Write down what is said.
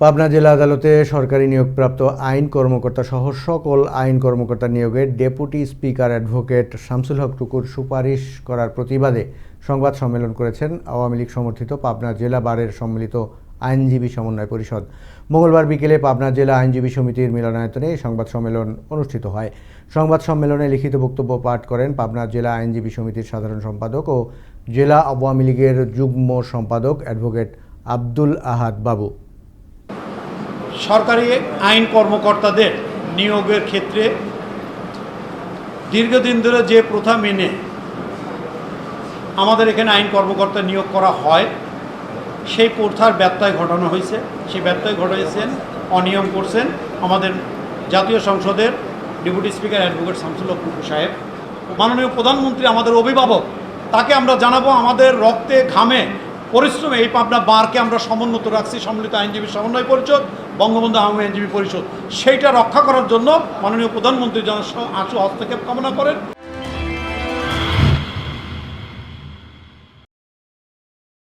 পাবনা জেলা আদালতে সরকারি নিয়োগপ্রাপ্ত আইন কর্মকর্তা সহ সকল আইন কর্মকর্তা নিয়োগে deputy speaker advocate Shamsul Haque টুকুর সুপারিশ করার প্রতিবাদে সংবাদ সম্মেলন করেছেন আওয়ামী লীগ সমর্থিত পাবনা জেলা বারের সম্মিলিত আইনজীবী সমন্বয় পরিষদ। মঙ্গলবার বিকেলে পাবনা জেলা আইনজীবী সমিতির মিলনায়তনে এই সংবাদ সম্মেলন অনুষ্ঠিত হয়। সংবাদ সম্মেলনে লিখিত বক্তব্য পাঠ করেন পাবনা জেলা আইনজীবী সমিতির সাধারণ সম্পাদক ও জেলা আওয়ামী লীগের যুগ্ম সম্পাদক অ্যাডভোকেট আব্দুল আহাদ বাবু। সরকারি আইন কর্মকর্তাদের নিয়োগের ক্ষেত্রে দীর্ঘদিন ধরে যে প্রথা মেনে আমাদের এখানে আইন কর্মকর্তা নিয়োগ করা হয়, সেই প্রথার ব্যত্যয় ঘটানো হয়েছে। সেই ব্যত্যয় ঘটাইছেন, অনিয়ম করছেন আমাদের জাতীয় সংসদের deputy speaker advocate Shamsul Haque Tuku সাহেব। মাননীয় প্রধানমন্ত্রী, আমাদের অভিভাবক, তাকে আমরা জানাব আমাদের রক্তে ঘামে পরিশ্রমে এই পাবনা বারকে আমরা সমুন্নত রাখছি, সম্মিলিত আইনজীবী সমন্বয় পরিষদ, বঙ্গবন্ধু আওয়ামী আইনজীবী পরিষদ। সেইটা রক্ষা করার জন্য মাননীয় প্রধানমন্ত্রী যেন আশু হস্তক্ষেপ কামনা করেন।